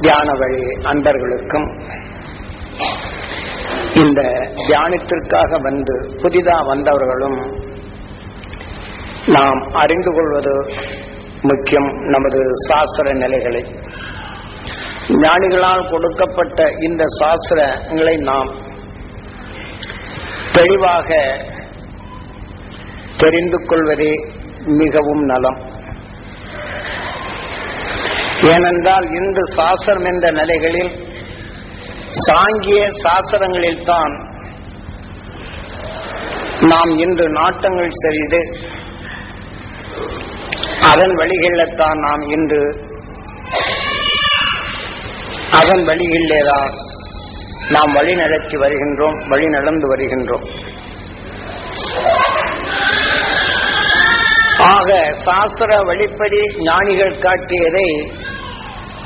தியான வழி அன்பர்களுக்கும் இந்த தியானத்திற்காக வந்து புதிதாக வந்தவர்களும் நாம் அறிந்து கொள்வது முக்கியம் நமது சாஸ்திர நிலைகளை. ஞானிகளால் கொடுக்கப்பட்ட இந்த சாஸ்திரங்களை நாம் தெளிவாக தெரிந்து கொள்வதே மிகவும் நலம். ஏனென்றால் இந்து சாஸ்திரம் என்ற நிலைகளில் சாங்கிய சாஸ்திரங்களில்தான் நாம் இன்று நாட்டங்கள் செய்து அதன் வழிகளில்தான் நாம் இன்று அதன் வழிகளிலேதான் நாம் வழி நடத்தி வருகின்றோம் வழி நடந்து வருகின்றோம். ஆக சாஸ்திர வழிப்படி ஞானிகள் காட்டியதை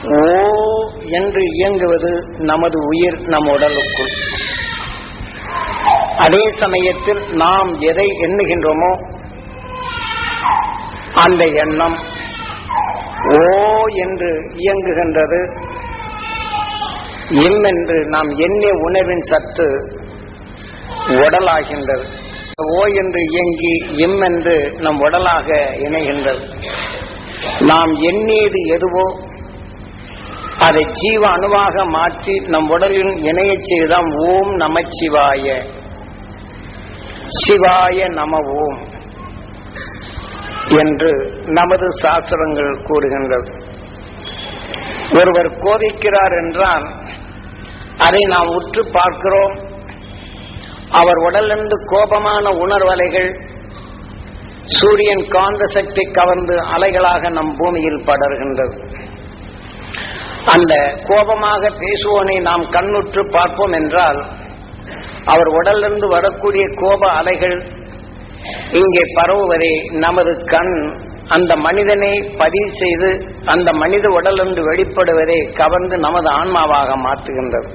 ஓ என்று இயங்குவது நமது உயிர் நம் உடலுக்குள். அதே சமயத்தில் நாம் எதை எண்ணுகின்றோமோ அந்த எண்ணம் ஓ என்று இயங்குகின்றது. இம் என்று நாம் எண்ணிய உணர்வின் சத்து உடலாகின்றது. ஓ என்று இயங்கி இம் என்று நம் உடலாக இணைகின்றது. நாம் எண்ணியது எதுவோ அதை ஜீவ அணுவாக மாற்றி நம் உடலில் இணையச் செய்துதான் ஓம் நமச்சிவாய சிவாய. நம ஓம் என்று நமது சாஸ்திரங்கள் கூறுகின்றது ஒருவர் கோபிக்கிறார் என்றால் அதை நாம் உற்று பார்க்கிறோம். அவர் உடலிருந்து கோபமான உணர்வலைகள் சூரியன் காந்த சக்தி கவர்ந்து அலைகளாக நம் பூமியில் படர்கின்றது. அந்த கோபமாக பேசுவோனை நாம் கண்ணுற்று பார்ப்போம் என்றால் அவர் உடலிருந்து வரக்கூடிய கோப அலைகள் இங்கே பரவுவதை நமது கண். அந்த மனிதனை பதிவு செய்து அந்த மனித உடலிருந்து வெளிப்படுவதை கவர்ந்து நமது ஆன்மாவாக மாற்றுகின்றது.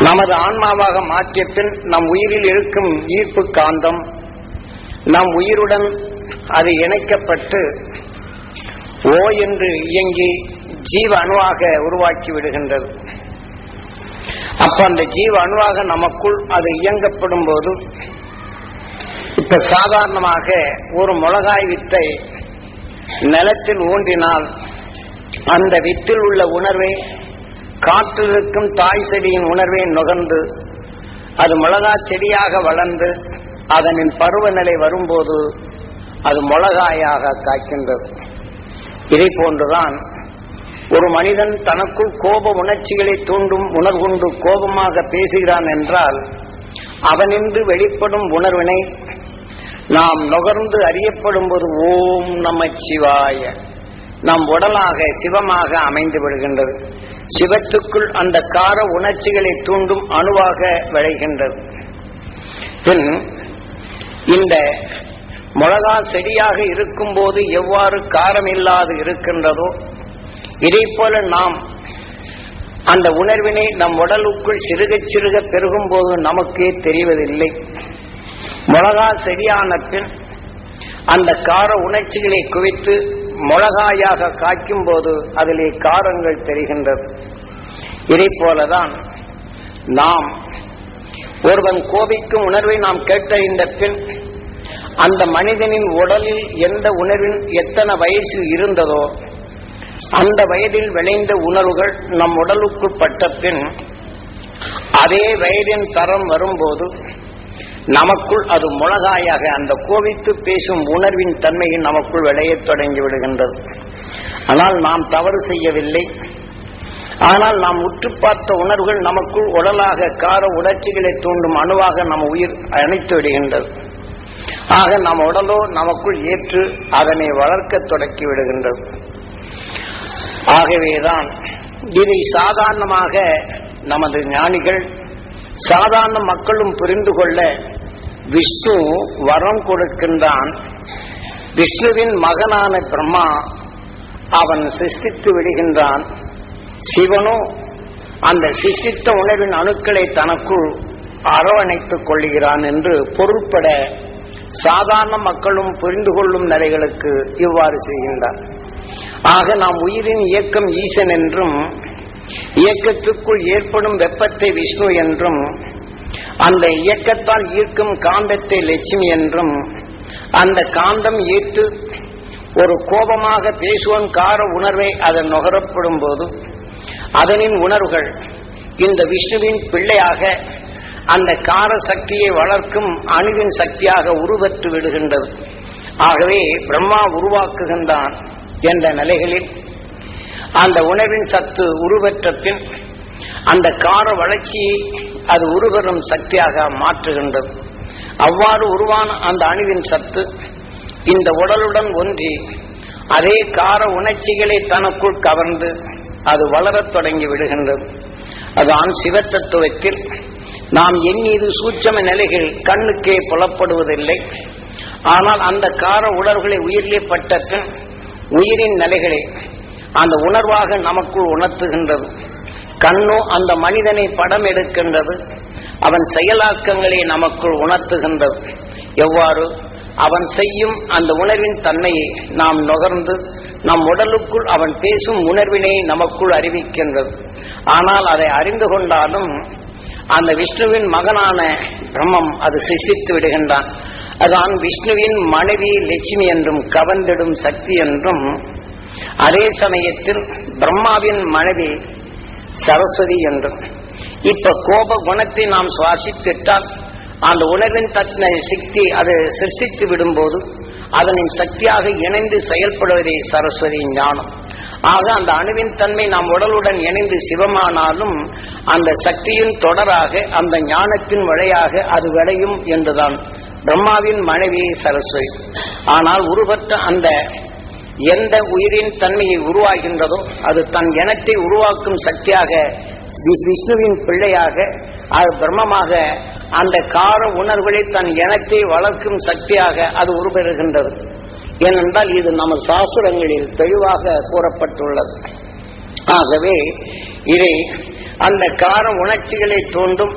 நமது ஆன்மாவாக மாற்றிய பின் நம் உயிரில் இருக்கும் ஈர்ப்பு காந்தம் நம் உயிருடன் அது இணைக்கப்பட்டு ஓ என்று இயங்கி ஜீவ அணுவாக உருவாக்கி விடுகின்றது. அப்ப அந்த ஜீவ அணுவாக நமக்குள் அது இயங்கப்படும் போது இப்ப சாதாரணமாக ஒரு மிளகாய் வித்தை நிலத்தில் ஊன்றினால் அந்த வித்தில் உள்ள உணர்வை காற்றிலிருக்கும் தாய் செடியின் உணர்வை நுகர்ந்து அது மிளகா செடியாக வளர்ந்து அதனின் பருவநிலை வரும்போது அது மிளகாயாக காய்க்கின்றது. இதை போன்றுதான் ஒரு மனிதன் தனக்குள் கோப உணர்ச்சிகளை தூண்டும் உணர்வுண்டு கோபமாக பேசுகிறான் என்றால் அவனின்று வெளிப்படும் உணர்வினை நாம் நுகர்ந்து அறியப்படும் போது ஓம் நம சிவாய. நம் உடலாக சிவமாக அமைந்து விடுகின்றது. சிவத்துக்குள் அந்த கார உணர்ச்சிகளை தூண்டும் அணுவாக விளைகின்றது. பின் இந்த மிளகா செடியாக இருக்கும் போது எவ்வாறு காரம் இல்லாது இருக்கின்றதோ இதை போல நாம் அந்த உணர்வினை நம் உடலுக்குள் சிறுக சிறுக பெருகும் போது நமக்கே தெரிவதில்லை. மிளகா சரியான பின் அந்த கார உணர்ச்சிகளை குவித்து மிளகாயாக காய்க்கும் போது அதிலே காரங்கள் தெரிகின்றது. இதை போலதான் நாம் ஒருவன் கோபிக்கும் உணர்வை நாம் கேட்டறிந்த பின் அந்த மனிதனின் உடலில் எந்த உணர்வின் எத்தனை வயசு இருந்ததோ அந்த வயதில் விளைந்த உணர்வுகள் நம் உடலுக்குள் பட்ட பின் அதே வயதின் தரம் வரும்போது நமக்குள் அது முளகாயாக அந்த கோவித்து பேசும் உணர்வின் தன்மையை நமக்குள் விளையத் தொடங்கி விடுகின்றது. ஆனால் நாம் தவறு செய்யவில்லை. ஆனால் நாம் உற்று பார்த்த உணர்வுகள் நமக்குள் உடலாக கார உணர்ச்சிகளை தூண்டும் அணுவாக நம் உயிர் அணைத்து விடுகின்றது. ஆக நம் உடலோ நமக்குள் ஏற்று அதனை வளர்க்க தொடக்கி விடுகின்றது. ஆகவேதான் இதை சாதாரணமாக நமது ஞானிகள் சாதாரண மக்களும் புரிந்து கொள்ள விஷ்ணு வரம் கொடுக்கின்றான். விஷ்ணுவின் மகனான பிரம்மா அவன் சிருஷ்டித்து விடுகின்றான். சிவனோ அந்த சிஷ்டித்த உணர்வின் அணுக்களை தனக்குள் அரவணைத்துக் கொள்கிறான் என்று பொருட்பட சாதாரண மக்களும் புரிந்து கொள்ளும் நிலைகளுக்கு இவ்வாறு செய்கின்றார். ஆக நாம் உயிரின் இயக்கம் ஈசன் என்றும் இயக்கத்துக்குள் ஏற்படும் வெப்பத்தை விஷ்ணு என்றும் அந்த இயக்கத்தால் ஈர்க்கும் காந்தத்தை லட்சுமி என்றும் அந்த காந்தம் ஈர்த்து ஒரு கோபமாக பேசுவன் கார உணர்வை அதன் நுகரப்படும் போது அதனின் உணர்வுகள் இந்த விஷ்ணுவின் பிள்ளையாக அந்த கார சக்தியை வளர்க்கும் அணுவின் சக்தியாக உருவற்று விடுகின்றது. ஆகவே பிரம்மா உருவாக்குகின்றான். என்ற நிலைகளில் அந்த உணவின் சத்து உருவற்ற பின் அந்த கார வளர்ச்சியை அது உருவரும் சக்தியாக மாற்றுகின்றது. அவ்வாறு உருவான அந்த அணுவின் சத்து இந்த உடலுடன் ஒன்றி அதே கார உணர்ச்சிகளை தனக்குள் கவர்ந்து அது வளரத் தொடங்கி விடுகின்றது. அதான் சிவத்தத்துவத்தில் நாம் எண்ணீது சூட்சம நிலைகள் கண்ணுக்கே புலப்படுவதில்லை. ஆனால் அந்த கார உணர்வுகளை உயிரிலே பட்ட உயிரின் நிலைகளே. அந்த உணர்வாக நமக்குள் உணர்த்துகின்றது. கண்ணோ அந்த மனிதனை படம் எடுக்கின்றது. அவன் செயலாக்கங்களை நமக்குள் உணர்த்துகின்றது. எவ்வாறு? அவன் செய்யும் அந்த உணர்வின் தன்மையை நாம் நுகர்ந்து நம் உடலுக்குள் அவன் பேசும் உணர்வினை நமக்குள் அறிவிக்கின்றது. ஆனால் அதை அறிந்து கொண்டாலும் அந்த விஷ்ணுவின் மகனான பிரம்மம் அது சிசித்து விடுகின்றான். அதான் விஷ்ணுவின் மனைவி லட்சுமி என்றும் கவர்ந்திடும் சக்தி என்றும் அதே சமயத்தில் பிரம்மாவின் மனைவி சரஸ்வதி என்றும். இப்ப கோப குணத்தை நாம் சுவாசித்திட்டால் அந்த உணர்வின் தத்ன சக்தி அது சிருஷ்டித்து விடும்போது அதனின் சக்தியாக இணைந்து செயல்படுவதே சரஸ்வதி ஞானம். ஆக அந்த அணுவின் தன்மை நாம் உடலுடன் இணைந்து சிவமானாலும் அந்த சக்தியின் தொடராக அந்த ஞானத்தின் வழியாக அது விளையும் என்றுதான் பிரம்மாவின் மனைவி சரஸ்வதி. ஆனால் உருவற்ற அந்த எந்த உயிரின் தன்மையை உருவாகின்றதோ அது தன் இனத்தை உருவாக்கும் சக்தியாக விஷ்ணுவின் பிள்ளையாக அது பிரம்மமாக அந்த கார உணர்வுகளை தன் இனத்தை வளர்க்கும் சக்தியாக அது உருபெறுகின்றது ஏனென்றால் இது நமது சாஸ்திரங்களில் தெளிவாக கூறப்பட்டுள்ளது. ஆகவே இதை அந்த கார உணர்ச்சிகளை தோண்டும்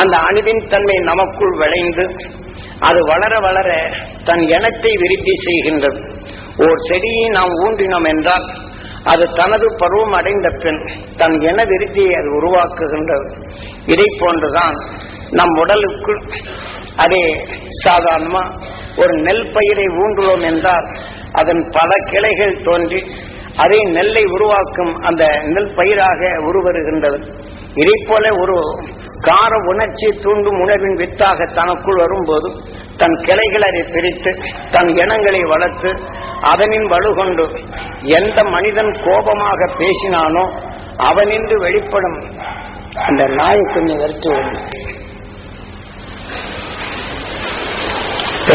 அந்த அணுவின் தன்மை நமக்குள் விளைந்து அது வளர வளர தன் இனத்தை விருத்தி செய்கின்றது. ஓர் செடியை நாம் ஊன்றினோம் என்றால் அது தனது பருவம் அடைந்த பின் தன் இன விருத்தியை அது உருவாக்குகின்றது. இதை போன்றுதான் நம் உடலுக்குள் அதே சாதாரணமா ஒரு நெல் பயிரை ஊன்றுவோம் என்றால் அதன் பல கிளைகள் தோன்றி அதே நெல்லை உருவாக்கும் அந்த நெல் பயிராக உருவருகின்றது. இதை போல ஒரு கார உணர்ச்சி தூண்டும் உணர்வின் வித்தாக தனக்குள் வரும்போது தன் கிளைகளை பிரித்து தன் இனங்களை வளர்த்து அதனின் வலுகொண்டு எந்த மனிதன் கோபமாக பேசினானோ அவனின்று வெளிப்படும் அந்த நாய் கொஞ்சம் வெறுத்து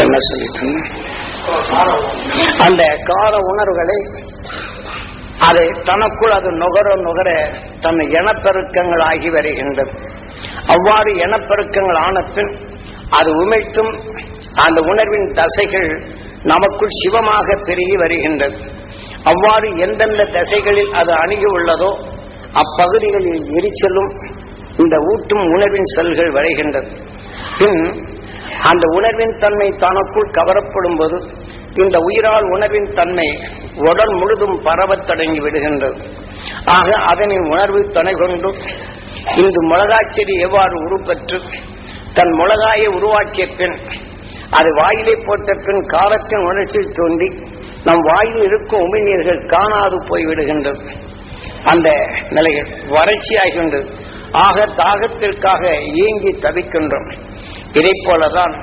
என்ன சொல்லிட்டு அந்த கார உணர்வுகளை அதை தனக்குள் அது நுகர நுகர தன் இனப்பெருக்கங்கள் ஆகி வருகின்றது. அவ்வாறு இனப்பெருக்கங்கள் ஆன பின் அது உமைத்தும் அந்த உணர்வின் தசைகள் நமக்குள் சிவமாக பெருகி வருகின்றது. அவ்வாறு எந்தெந்த தசைகளில் அது அணுகி உள்ளதோ அப்பகுதிகளில் எரிச்சலும் இந்த ஊட்டும் உணர்வின் செல்கள் வரைகின்றது. பின் அந்த உணர்வின் தன்மை தனக்குள் கவரப்படும் போது இந்த உயிரால் உணர்வின் தன்மை உடல் முழுதும் பரவத் தொடங்கி விடுகின்றது. ஆக அதனின் உணர்வு துணை கொண்டு இந்த மிளகா செடி எவ்வாறு உருப்பெற்று தன் மிளகாயை உருவாக்கிய பின் அது வாயிலை போட்ட பின் காலத்தின் உணர்ச்சி தோண்டி நம் வாயில் இருக்கும் உமிழ்நீர்கள் காணாது போய்விடுகின்றது. அந்த நிலைகள் வறட்சியாகின்றது. ஆக தாகத்திற்காக ஏங்கி தவிக்கின்றோம். இதை போலதான்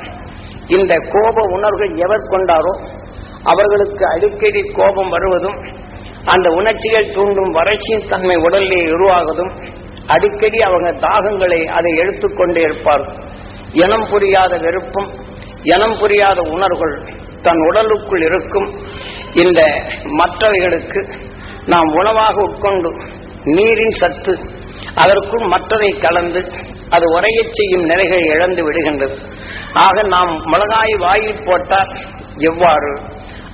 இந்த கோப உணர்வுகள் எவர் கொண்டாரோ அவர்களுக்கு அடிக்கடி கோபம் வருவதும் அந்த உணர்ச்சிகள் தூண்டும் வறட்சியின் தன்மை உடலிலே உருவாகதும். அடிக்கடி அவங்க தாகங்களை அதை எடுத்துக்கொண்டே இருப்பார்கள் இனம் புரியாத வெறுப்பும் இனம் புரியாத உணர்வுகள் தன் உடலுக்குள் இருக்கும். இந்த மற்றவைகளுக்கு நாம் உணவாக உட்கொண்டு நீரின் சத்து அதற்குள் மற்றதை கலந்து அது உரையச் செய்யும் நிலைகள் இழந்து விடுகின்றது. ஆக நாம் மிளகாய் வாயில் போட்டால் எவ்வாறு?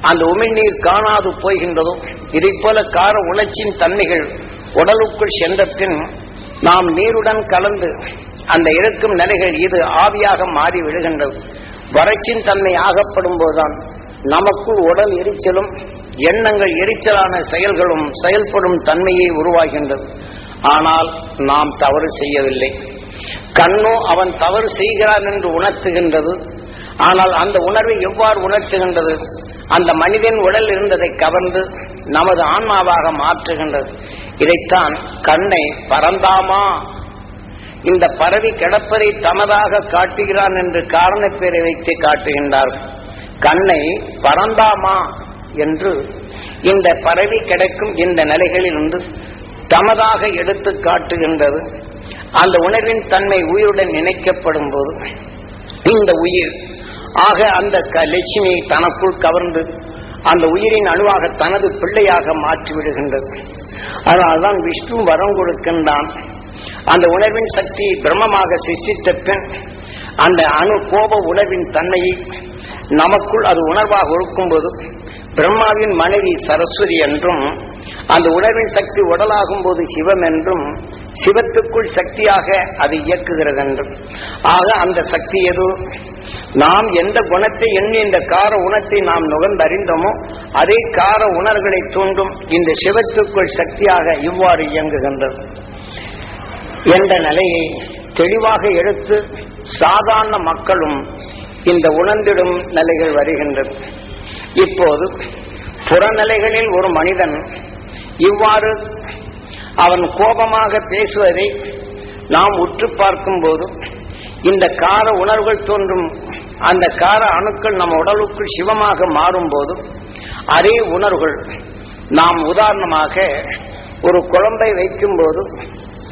அந்த உமிழ்நீர் காணாது போகின்றதோ இதை போல கார உணர்ச்சியின் தன்மைகள் உடலுக்குள் சென்ற பின் நாம் நீருடன் கலந்து அந்த இருக்கும் நிலைகள் இது ஆவியாக மாறி விடுகின்றது வறட்சியின் தன்மை ஆகப்படும் போதுதான் நமக்குள் உடல் எரிச்சலும் எண்ணங்கள் எரிச்சலான செயல்களும் செயல்படும் தன்மையை உருவாகின்றது. ஆனால் நாம் தவறு செய்யவில்லை. கண்ணோ அவன் தவறு செய்கிறான் என்று உணர்த்துகின்றது. ஆனால் அந்த உணர்வை எவ்வாறு உணர்த்துகின்றது? அந்த மனிதன் உடல் இருந்ததை கவர்ந்து நமது ஆன்மாவாக மாற்றுகின்றது. இதைத்தான் கண்ணை பரந்தாமா. இந்த பரவி கிடப்பதை தமதாக காட்டுகிறான் என்று காரணப்பேரை வைத்து காட்டுகின்றார்கள். கண்ணை பரந்தாமா என்று இந்த பரவி கிடைக்கும் இந்த நிலைகளிலிருந்து தமதாக எடுத்து காட்டுகின்றது. அந்த உணர்வின் தன்மை உயிருடன் இணைக்கப்படும் போது இந்த உயிர் ஆக அந்த க- லட்சுமியை தனக்குள் கவர்ந்து அந்த உயிரின் அணுவாக தனது பிள்ளையாக மாற்றிவிடுகின்றது. அதனால்தான் விஷ்ணு வரம் கொடுக்கின்றான். அந்த உணர்வின் சக்தி பிரம்மமாக சிஷித்த பின் அந்த அணு கோப உணர்வின் தன்மையை நமக்குள் அது உணர்வாக ஒழுக்கும்போது பிரம்மாவின் மனைவி சரஸ்வதி என்றும் அந்த உணர்வின் சக்தி உடலாகும் போது சிவம் என்றும் சிவத்துக்குள் சக்தியாக அது இயக்குகிறது என்றும். ஆக அந்த சக்தி எது? நாம் எந்த குணத்தை எண்ணி இந்த கார உணத்தை நாம் நுகர்ந்தறிந்தோமோ அதே கார உணர்களை தூண்டும் இந்த சிவத்துக்குள் சக்தியாக இவ்வாறு இயங்குகின்றது. என்ற நிலையை தெளிவாக எடுத்து சாதாரண மக்களும் இந்த உணர்ந்திடும் நிலைகள் வருகின்றது. இப்போது புறநிலைகளில் ஒரு மனிதன் இவ்வாறு அவன் கோபமாக பேசுவதை நாம் உற்று பார்க்கும்போது இந்த கார உணர்வுகள் தோன்றும் அந்த கார அணுக்கள் நம்ம உடலுக்குள் சிவமாக மாறும்போது அதே உணர்வுகள் நாம் உதாரணமாக ஒரு குழம்பை வைக்கும்போது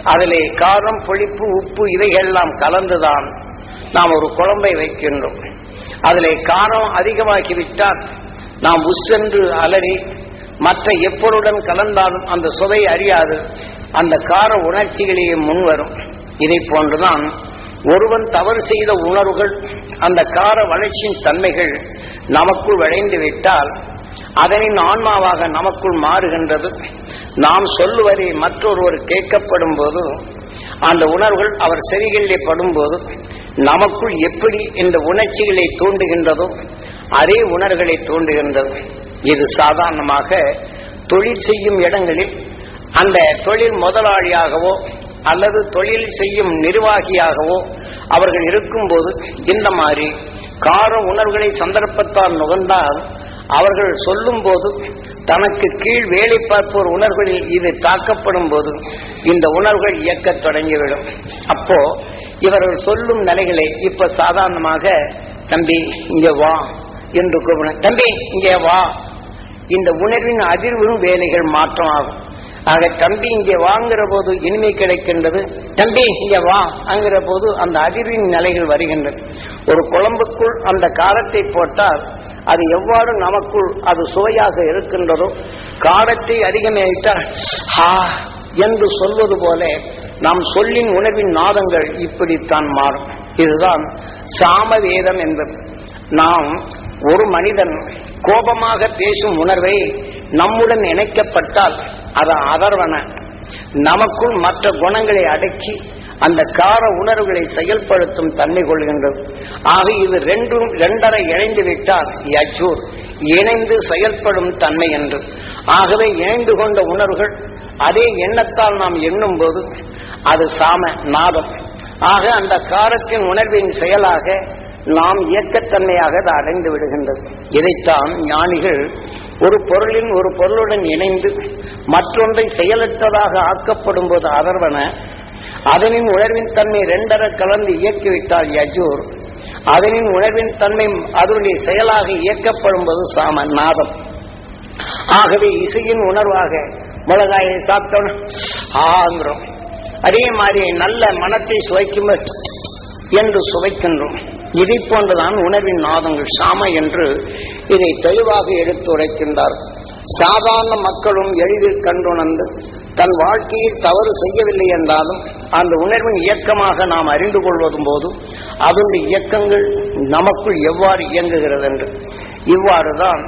அதிலே காரம் புளிப்பு உப்பு இவைகள்லாம் கலந்துதான் நாம் ஒரு குழம்பை வைக்கின்றோம். அதிலே காரம் அதிகமாகிவிட்டால் நாம் உஸ்ஸென்று அலறி மற்ற எப்பொருடன் கலந்தாலும் அந்த சுவை அறியாது. அந்த கார உணர்ச்சிகளையும் முன்வரும். இதை போன்றுதான் ஒருவன் தவறு செய்த உணர்வுகள் அந்த கார வளர்ச்சியின் தன்மைகள் நமக்குள் விளைந்து விட்டால் அதனின் ஆன்மாவாக நமக்குள் மாறுகின்றது. நாம் சொல்லுவதை மற்றொருவர் கேட்கப்படும் போது அந்த உணர்வுகள் அவர் செவிகளிலே படும்போது நமக்குள் எப்படி இந்த உணர்ச்சிகளை தூண்டுகின்றதோ அதே உணர்வுகளை தூண்டுகின்றது. இது சாதாரணமாக தொழில் செய்யும் இடங்களில் அந்த தொழில் முதலாளியாகவோ அல்லது தொழில் செய்யும் நிர்வாகியாகவோ அவர்கள் இருக்கும்போது இந்த மாதிரி கார உணர்வுகளை சந்தர்ப்பத்தால் நுகர்ந்தால் அவர்கள் சொல்லும் போது தனக்கு கீழ் வேலை பார்ப்போர் உணர்வுகளில் இது தாக்கப்படும் போது இந்த உணர்வுகள் இயக்கத் தொடங்கிவிடும். அப்போ இவர்கள் சொல்லும் நிலைகளை இப்ப சாதாரணமாக தம்பி இங்க வா என்று கூப்பிடும் தம்பி இங்கே வா. இந்த உணர்வின் அதிர்வும் வேலைகள் மாற்றமாகும் ஆக தம்பி இங்கே வாங்குற போது இனிமை கிடைக்கின்றது. தம்பி இங்கே வா போது அந்த அதிர்வின் நிலைகள் வருகின்றது. ஒரு குழம்புக்குள் அந்த காரத்தை போட்டால் அது எவ்வாறு நமக்குள் அது சுவையாக இருக்கின்றதோ காரத்தை அதிகமாயிட்டால் ஹா என்று சொல்வது போல நாம் சொல்லின் உணவின் நாதங்கள் இப்படித்தான் மாறும். இதுதான் சாமவேதம் என்பது. நாம் ஒரு மனிதன் கோபமாக பேசும் உணர்வை நம்முடன் இணைக்கப்பட்டால் அது அதர்வன. நமக்குள் மற்ற குணங்களை அடக்கி அந்த கார உணர்வுகளை செயல்படுத்தும் தன்மை கொள்கின்றது. ஆக இது ரெண்டும் ரெண்டரை இணைந்து விட்டால் யஜூர். இணைந்து செயல்படும் தன்மை என்று. ஆகவே இணைந்து கொண்ட உணர்வுகள் அதே எண்ணத்தால் நாம் எண்ணும் போது அது சாம நாதம். ஆக அந்த காரத்தின் உணர்வின் செயலாக நாம் இயக்கத்தன்மையாக அது அடைந்து விடுகின்றது. இதைத்தான் ஞானிகள் ஒரு பொருளின் ஒரு பொருளுடன் இணைந்து மற்றொன்றை செயலற்றதாக ஆக்கப்படும் போது அதர்வன அதனின் உணர்வின் தன்மை ரெண்டர கலந்து இயக்கிவிட்டால் யஜூர். அதனின் உணர்வின் தன்மை அதனுடைய செயலாக இயக்கப்படும் போது சாம நாதம். ஆகவே இசையின் உணர்வாக மிளகாயை சாப்பிட்டோம். ஆங்கிறோம். அதே மாதிரி நல்ல மனத்தை சுவைக்கும் என்று சுவைக்கின்றோம். இதை போன்றுதான் உணர்வின் நாதங்கள் சாம என்று இதை தெளிவாக எடுத்துரைக்கின்றார்கள். சாதாரண மக்களும் எளிதில் கண்டுணர்ந்து தன் வாழ்க்கையில் தவறு செய்யவில்லை என்றாலும் அந்த உணர்வின் இயக்கமாக நாம் அறிந்து கொள்வதும் போது அதனுடைய இயக்கங்கள் நமக்குள் எவ்வாறு இயங்குகிறது என்று. இவ்வாறுதான்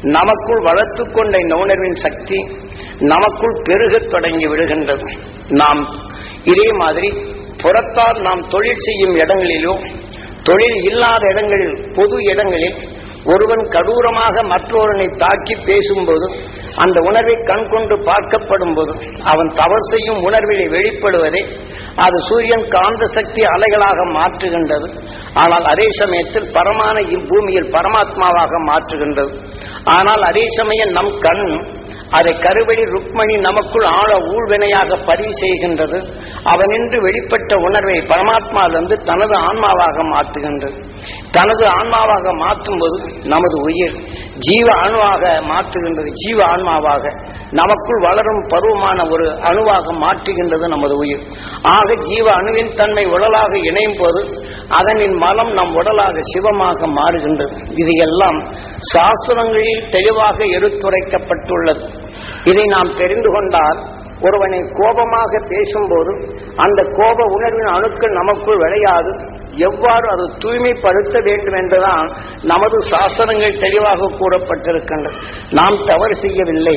நமக்குள் வளர்த்து கொண்ட இந்த உணர்வின் சக்தி நமக்குள் பெருகத் தொடங்கி விடுகின்றது. நாம் இதே மாதிரி புறத்தால் நாம் தொழில் செய்யும் இடங்களிலோ தொழில் இல்லாத இடங்களில் பொது இடங்களில் ஒருவன் கடூரமாக மற்றொருவனை தாக்கி பேசும்போது அந்த உணர்வை கண் கொண்டு பார்க்கப்படும் போதும் அவன் தவறு செய்யும் உணர்விலே வெளிப்படுவதை அது சூரியன் காந்த சக்தி அலைகளாக மாற்றுகின்றது. ஆனால் அதே சமயத்தில் பரமான இப்பூமியில் பரமாத்மாவாக மாற்றுகின்றது. ஆனால் அதே சமயம் நம் கண் அதை கருவெளி ருக்மணி நமக்குள் ஆழ ஊழ்வினையாக பதிவு செய்கின்றது. அவனின்று வெளிப்பட்ட உணர்வை பரமாத்மாவிலிருந்து தனது ஆன்மாவாக மாற்றுகின்றது. தனது ஆன்மாவாக மாற்றும் போது நமது உயிர் ஜீவ அணுவாக மாற்றுகின்றது. ஜீவ ஆன்மாவாக நமக்குள் வளரும் பருவமான ஒரு அணுவாக மாற்றுகின்றது நமது உயிர். ஆக ஜீவ அணுவின் தன்மை உடலாக இணையும் போது அதனின் மலம் நம் உடலாக சிவமாக மாறுகின்றது. இது எல்லாம் சாஸ்திரங்களில் தெளிவாக எடுத்துரைக்கப்பட்டுள்ளது. இதை நாம் தெரிந்து கொண்டால் ஒருவனை கோபமாக பேசும்போது அந்த கோப உணர்வின் அணுக்கள் நமக்குள் விளையாது. எவ்வாறு அது தூய்மைப்படுத்த வேண்டும் என்றுதான் நமது சாசனங்கள் தெளிவாக கூறப்பட்டிருக்கின்றன. நாம் தவறு செய்யவில்லை.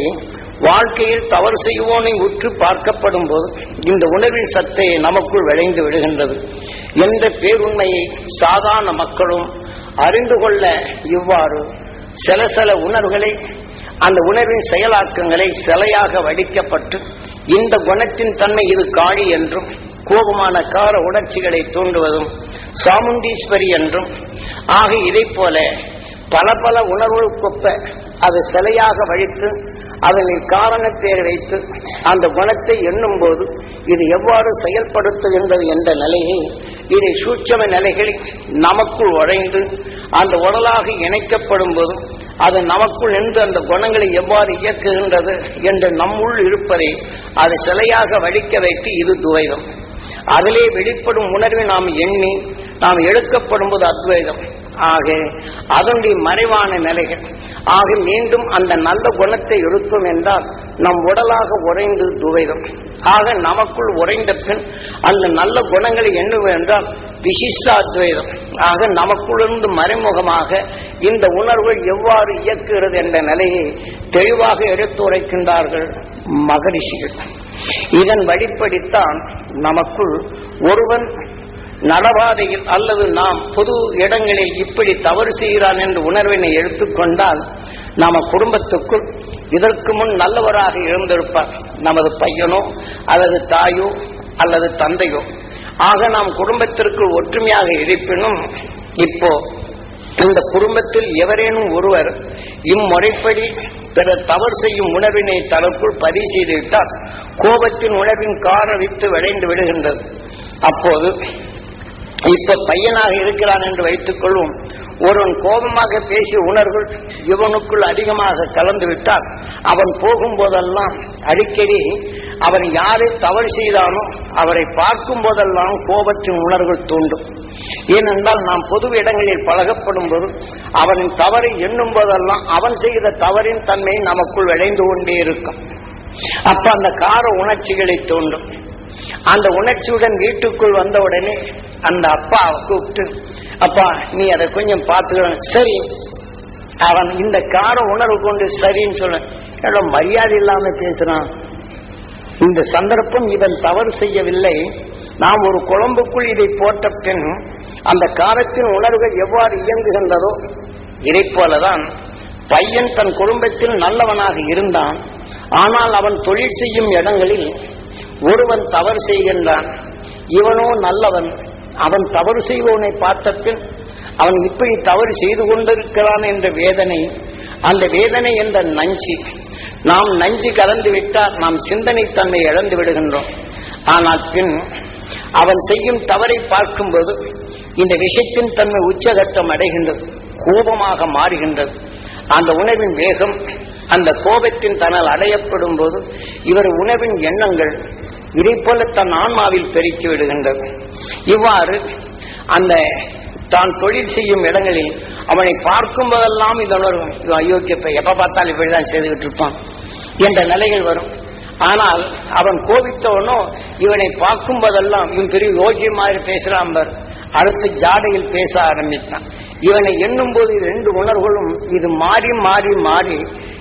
வாழ்க்கையில் தவறு செய்வோனை உற்று பார்க்கப்படும் போது இந்த உணர்வின் சத்தை நமக்குள் விளைந்து விடுகின்றது. என்ற பேருண்மையை சாதாரண மக்களும் அறிந்து கொள்ள இவ்வாறு சில சில உணர்வுகளை அந்த உணர்வின் செயலாக்கங்களை சிலையாக வடிக்கப்பட்டு இந்த குணத்தின் தன்மை இது காழி என்றும் கோபமான கார உணர்ச்சிகளை தூண்டுவதும் சாமுண்டீஸ்வரி என்றும் ஆக இதைப் போல பல பல உணர்வுகளுக்கொப்ப அது சிலையாக வழித்து அதனை காரணத்தேர் வைத்து அந்த குணத்தை எண்ணும் போது இது எவ்வாறு செயல்படுத்துகின்றது என்ற நிலையை இதை சூட்சம நிலைகளில் நமக்குள் உழைந்து அந்த உடலாக இணைக்கப்படும் போதும் அது நமக்குள் நின்று அந்த குணங்களை எவ்வாறு இயக்குகின்றது என்று நம்முள் இருப்பதை அது சிலையாக வழிக்க வைத்து இது துவைதம். அதிலே வெளிப்படும் உணர்வை நாம் எண்ணி நாம் எடுக்கப்படும் போது அத்வைதம். ஆக அதனுடைய மறைவான நிலைகள். ஆக மீண்டும் அந்த நல்ல குணத்தை எடுத்தோம் என்றால் நம் உடலாக உறைந்து துவைதம். ஆக நமக்குள் உறைந்த பின் அந்த நல்ல குணங்களை எண்ணுவென்றால் என்றால் விசிஷ்ட அத்வைதம் ஆக நமக்குள்ளிருந்து மறைமுகமாக இந்த உணர்வுகள் எவ்வாறு இயக்குகிறது என்ற நிலையை தெளிவாக எடுத்துரைக்கின்றார்கள் மகரிஷிகள். இதன் வழிப்படித்தான் நமக்குள் ஒருவன் நடபாதையில் அல்லது நாம் பொது இடங்களில் இப்படி தவறு செய்கிறான் என்ற உணர்வினை எடுத்துக்கொண்டால் நம்ம குடும்பத்துக்குள் இதற்கு முன் நல்லவராக இருந்திருப்பார். நமது பையனோ அல்லது தாயோ அல்லது தந்தையோ. ஆக நாம் குடும்பத்திற்குள் ஒற்றுமையாக இருப்பினும் இப்போ இந்த குடும்பத்தில் எவரேனும் ஒருவர் இம்முறைப்படி பிறர் தவறு செய்யும் உணர்வினை தனக்குள் பதிவு செய்துவிட்டால் கோபத்தின் உணர்வின் காரவித்து விளைந்து விடுகின்றது. அப்போது இப்ப பையனாக இருக்கிறான் என்று வைத்துக் கொள்வோம். ஒருவன் கோபமாக பேசிய உணர்வுகள் இவனுக்குள் அதிகமாக கலந்து விட்டால் அவன் போகும்போதெல்லாம் அடிக்கடி அவன் யாரை தவறு செய்தானோ அவரை பார்க்கும் போதெல்லாம் கோபத்தின் உணர்வுகள் தூண்டும் ஏனென்றால் நாம் பொது இடங்களில் பழகப்படும் போது அவனின் தவறை எண்ணும் போதெல்லாம் அவன் செய்த தவறின் தன்மை நமக்குள் விளைந்து கொண்டே இருக்கும். அப்ப அந்த கார உணர்ச்சிகளை தூண்டும் அந்த உணர்ச்சியுடன் வீட்டுக்குள் வந்தவுடனே அந்த அப்பா கூப்பிட்டு அப்பா நீ அதை கொஞ்சம் பார்த்துக்கணும். சரி. அவன் இந்த கார உணர்வு கொண்டு சரின்னு சொல்ல எவ்வளோ மரியாதை இல்லாம பேசுறான். இந்த சந்தர்ப்பம் இவன் தவறு செய்யவில்லை. நாம் ஒரு குழம்புக்குள் இதை போட்ட பின் அந்த காரத்தின் உணர்வுகள் எவ்வாறு இயங்குகின்றதோ இதை போலதான் பையன் தன் குடும்பத்தில் நல்லவனாக இருந்தான். ஆனால் அவன் தொழில் செய்யும் இடங்களில் ஒருவன் தவறு செய்கின்றான். இவனோ நல்லவன். அவன் தவறு செய்வோனை பார்த்த பின் அவன் இப்படி தவறு செய்து கொண்டிருக்கிறான் என்ற வேதனை அந்த வேதனை என்ற நஞ்சு. நாம் நஞ்சு கலந்து விட்டால் நாம் சிந்தனை தன்மை இழந்து விடுகின்றோம். ஆனால் பின் அவன் செய்யும் தவறை பார்க்கும்போது இந்த விஷயத்தின் தன்மை உச்சகட்டம் அடைகின்றது கோபமாக மாறுகின்றது. அந்த உணவின் வேகம் அந்த கோபத்தின் தனல் அடையப்படும் போது இவர் உணவின் எண்ணங்கள் இதை போல தன் ஆன்மாவில் பெருக்கி விடுகின்றது. இவ்வாறு அந்த தான் தொழில் செய்யும் இடங்களில் அவனை பார்க்கும் போதெல்லாம் அயோக்கியப்பை உணர்வு இவன் எப்ப பார்த்தாலும் இப்படிதான் செய்துகிட்டு இருப்பான் என்ற நிலைகள் வரும். ஆனால் அவன் கோபித்தவனோ இவனை பார்க்கும் போதெல்லாம் இவன் பெரிய யோகிய மாதிரி பேசுறான் பார். அடுத்து ஜாடையில் பேச ஆரம்பித்தான். இவனை எண்ணும் போது ரெண்டு உணர்வுகளும் இது மாறி மாறி மாறி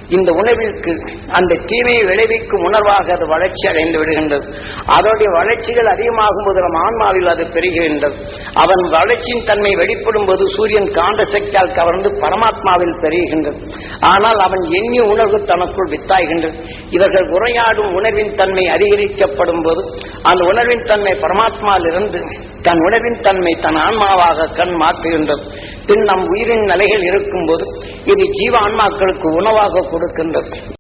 இந்த உணவிற்கு அந்த தீமையை விளைவிக்கும் உணர்வாக அது வளர்ச்சி அடைந்து விடுகின்றது. அதனுடைய வளர்ச்சிகள் அதிகமாகும் போது நம் ஆன்மாவில் அது பெருகின்றது. அவன் வளர்ச்சியின் தன்மை வெளிப்படும் போது சூரியன் காந்த சக்தியால் கவர்ந்து பரமாத்மாவில் பெருகின்றது. ஆனால் அவன் எண்ணிய உணர்வு தனக்குள் வித்தாய்கின்றது. இவர்கள் உரையாடும் உணர்வின் தன்மை அதிகரிக்கப்படும் போது அந்த உணர்வின் தன்மை பரமாத்மாவிலிருந்து தன் உணர்வின் தன்மை தன் ஆன்மாவாக கண் மாற்றுகின்றது. பின் நம் உயிரின் நிலைகள் இருக்கும்போது இது ஜீவ ஆன்மாக்களுக்கு உணவாக கொடுக்கின்றது.